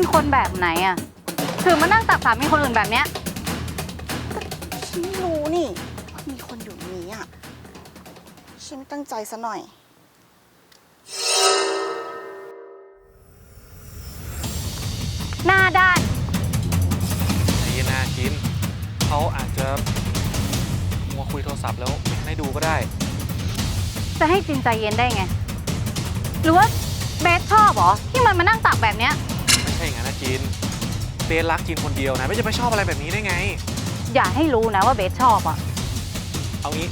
เป็นคนแบบไหนอะถึงมานั่งตักสามีคนอื่นแบบเนี้ยฉันไม่รู้นี่ว่ามีคนอยู่ในนี้อะ ฉันไม่ตั้งใจซะหน่อย หน้าด้านใจเย็นนะจิน เขาอาจจะมัวคุยโทรศัพท์แล้วไม่ให้ดูก็ได้ จะให้จินใจเย็นได้ไง หรือว่าเบสชอบเหรอ ที่มันมานั่งตักแบบเนี้ย ไม่ใช่อย่างนั้นนะจิน เบนรักจินคนเดียวนะไม่จะไปชอบอะไรแบบนี้ได้ไง อย่าให้รู้นะว่าเบสชอบอะเอางี้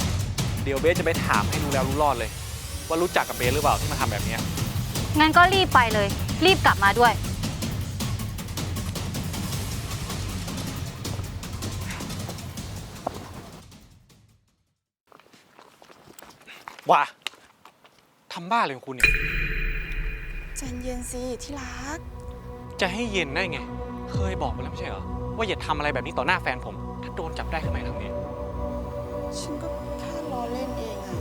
เดี๋ยวเบสจะไปถามให้รู้แล้วรู้รอดเลย ว่ารู้จักกับเบสหรือเปล่าที่มาทำแบบเนี้ยงั้นก็รีบไปเลย รีบกลับมาด้วย ว่าทำบ้าอะไรของคุณเนี่ย ใจเย็นสิที่รัก จะให้เย็นได้ไง เคยบอกไปแล้วไม่ใช่เหรอ ว่าอย่าทำอะไรแบบนี้ต่อหน้าแฟนผม ถ้าโดนจับได้ขึ้นมาทำไงฉันก็แค่ล้อเล่นเองอะ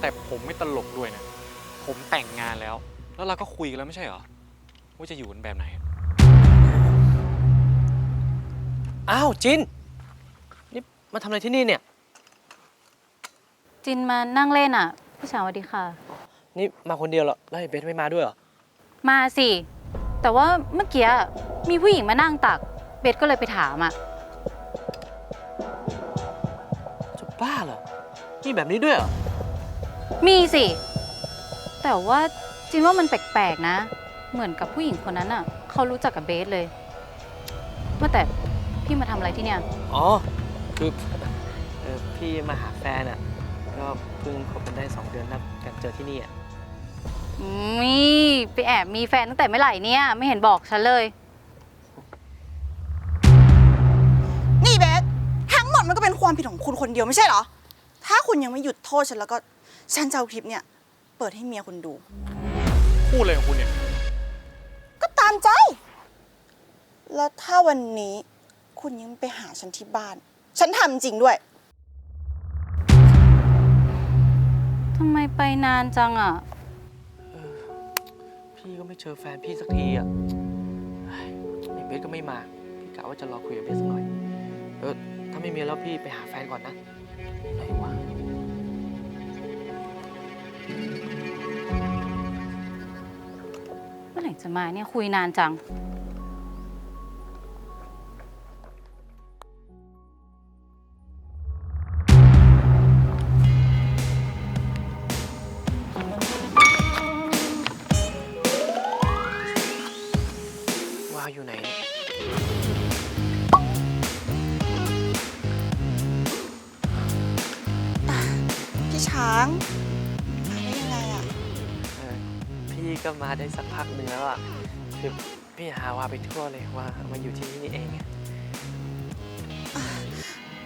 แต่ผมไม่ตลกด้วยนะ ผมแต่งงานแล้ว แล้วเราก็คุยกันแล้วไม่ใช่เหรอ ว่าจะอยู่กันแบบไหน อ้าวจิน นี่มาทำอะไรที่นี่เนี่ย จินมานั่งเล่นอะพี่สาวสวัสดีค่ะ นี่มาคนเดียวเหรอ แล้วไอ้เบสไม่มาด้วยเหรอ มาสิ แต่ว่าเมื่อกี้มีผู้หญิงมานั่งตัก เบสก็เลยไปถามอะจะบ้าเหรอนี่แบบนี้ด้วยเหรอ มีสิ แต่ว่าจินว่ามันแปลกๆนะ เหมือนกับผู้หญิงคนนั้นอะเขารู้จักกับเบสเลยว่าแต่พี่มาทำอะไรที่เนี่ย อ๋อ คือเออพี่มาหาแฟนอะ ก็เพิ่งคบกันได้สองเดือนนัดกันเจอที่นี่อะ นี่ไปแอบมีแฟนตั้งแต่เมื่อไหร่เนี่ย ไม่เห็นบอกฉันเลย นี่เบสทั้งหมดมันก็เป็นความผิดของคุณคนเดียวไม่ใช่เหรอ ถ้าคุณยังไม่หยุดโทษฉันแล้วก็ฉันจะเอาคลิปเนี่ย เปิดให้เมียคุณดู พูดเลยของคุณเนี่ย ก็ตามใจ แล้วถ้าวันนี้คุณยังไม่ไปหาฉันที่บ้าน ฉันทำจริงด้วย ทำไมไปนานจังอะ พี่ก็ไม่เจอแฟนพี่สักทีอะเฮ้ยไอ้เบสก็ไม่มา พี่กะว่าจะรอคุยกับเบสสักหน่อย เออ ถ้าไม่มีแล้วพี่ไปหาแฟนก่อนนะไหนวะเมื่อไหร่จะมาเนี่ยคุยนานจัง พี่ช้างมาได้ยังไงอะเออพี่ก็มาได้สักพักหนึ่งแล้วอะคือพี่หาวาไปทั่วเลยว่ามาอยู่ที่นี่นี่เองอะ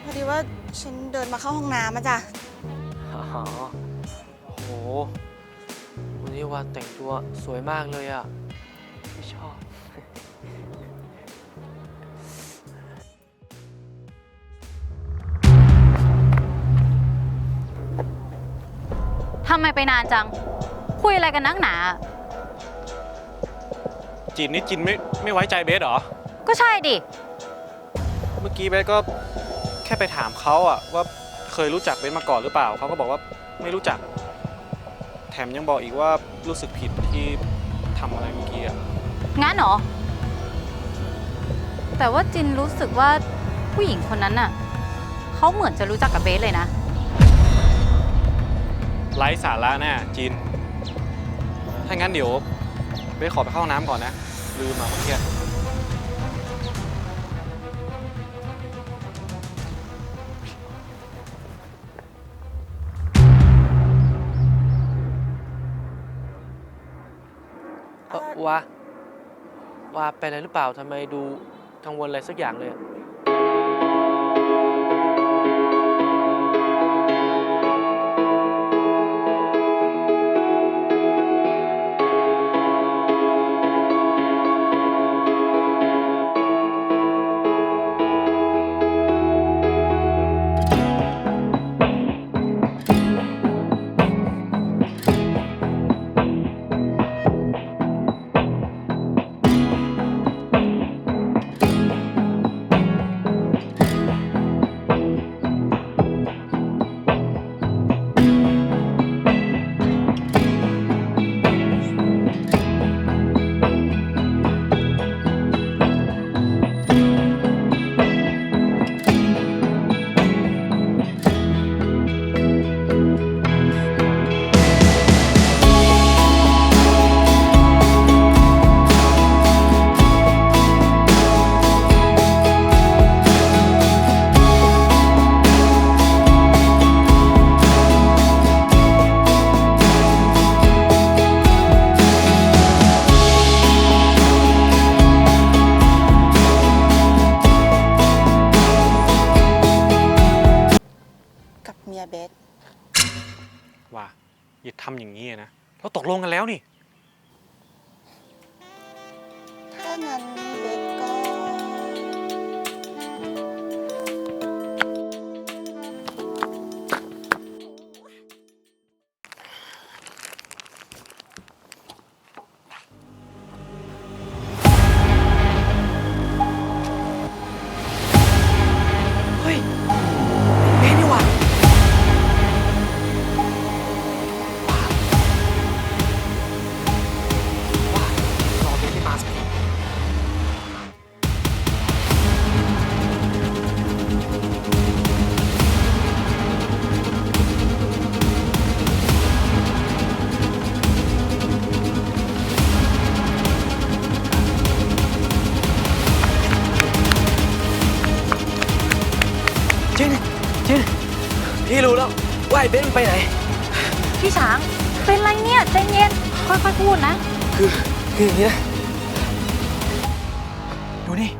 พอดีว่าฉันเดินมาเข้าห้องน้ำมาจ้ะ อ๋อโหวันนี้วาแต่งตัวสวยมากเลยอะพี่ชอบ ทำไมไปนานจัง คุยอะไรกันนักหนาจินนี่จินไม่ไม่ไว้ใจเบสเหรอ ก็ใช่ดิ เมื่อกี้เบสก็แค่ไปถามเขาอะว่าเคยรู้จักเบสมาก่อนหรือเปล่า เขาก็บอกว่าไม่รู้จัก แถมยังบอกอีกว่ารู้สึกผิดที่ทำอะไรเมื่อกี้อะงั้นเหรอ แต่ว่าจินรู้สึกว่าผู้หญิงคนนั้นน่ะเขาเหมือนจะรู้จักกับเบสเลยนะ ไร้สาระแน่จินถ้างั้นเดี๋ยวเบสขอไปเข้าห้องน้ำก่อนนะ ลืมมาเมื่อกี้เออวาวาเป็นอะไรหรือเปล่าทำไมดูกังวลอะไรสักอย่างเลยอะ กันแล้วนี่ ถ้างั้น ล้วว่าไอ้เบนมันไปไหน พี่ช้าง เป็นไรเนี่ยใจเย็นค่อยๆพูดนะ คือคืออย่างนี้นะดูนี่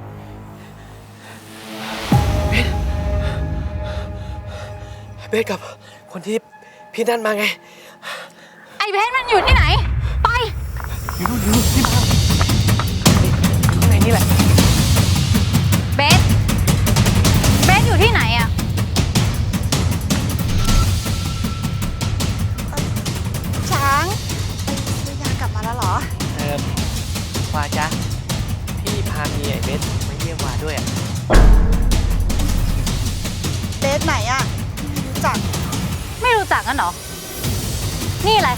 เบนเบนกับคนที่พี่นั่นมาไง ไอ้เบสมันอยู่ที่ไหนาเมียไอ้เบสมาเยี่ยมวาด้วยอะเบสไหนอะไม่รู้จักไม่รู้จักกันเหรอ นี่อะไร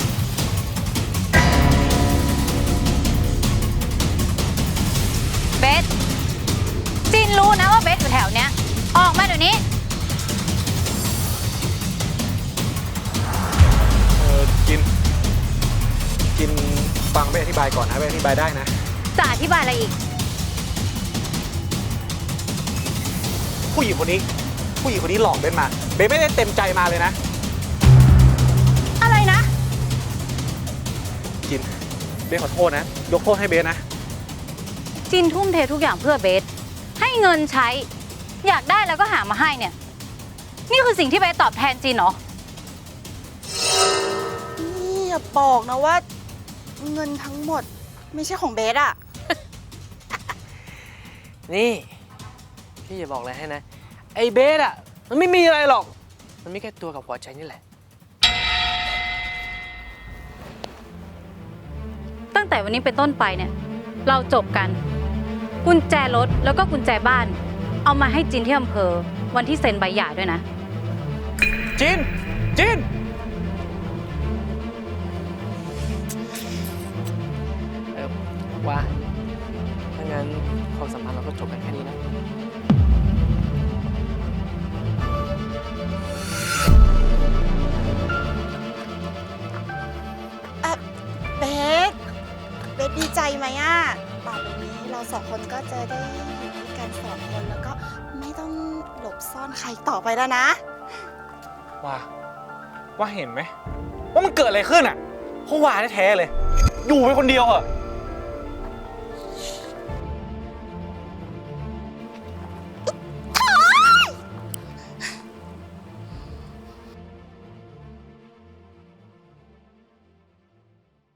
เบสจินรู้นะว่าเบสอยู่แถวเนี้ย ออกมาเดี๋ยวนี้ เออจิน จินฟังเบสอธิบายก่อนนะเบสอธิบายได้นะ จะอธิบายอะไรอีก ผู้หญิงคนนี้ ผู้หญิงคนนี้หลอกเบสมา เบสไม่ได้เต็มใจมาเลยนะ อะไรนะ จิน เบสขอโทษนะ ยกโทษให้เบสนะ จินทุ่มเททุกอย่างเพื่อเบส ให้เงินใช้ อยากได้แล้วก็หามาให้เนี่ย นี่คือสิ่งที่เบสตอบแทนจินเหรอ นี่อย่าบอกนะว่า เงินทั้งหมด ไม่ใช่ของเบสอะ นี่ พี่จะบอกอะไรให้นะ ไอ้เบสอะ มันไม่มีอะไรหรอก มันมีแค่ตัวกับหัวใจนี่แหละ ตั้งแต่วันนี้เป็นต้นไปเนี่ย เราจบกัน กุญแจรถแล้วก็กุญแจบ้าน เอามาให้จินที่อำเภอ วันที่เซ็นใบหย่าด้วยนะ จิน จิน เออว่าถ้างั้นความสัมพันธ์เราก็จบกันแค่นี้นะอะ จะได้อยู่ด้วยกันสองคนแล้วก็ไม่ต้องหลบซ่อนใครต่อไปแล้วนะ ว่า ว่าเห็นไหมว่ามันเกิดอะไรขึ้นอะเขาว่าแท้ๆเลย อยู่ไปคนเดียวอะ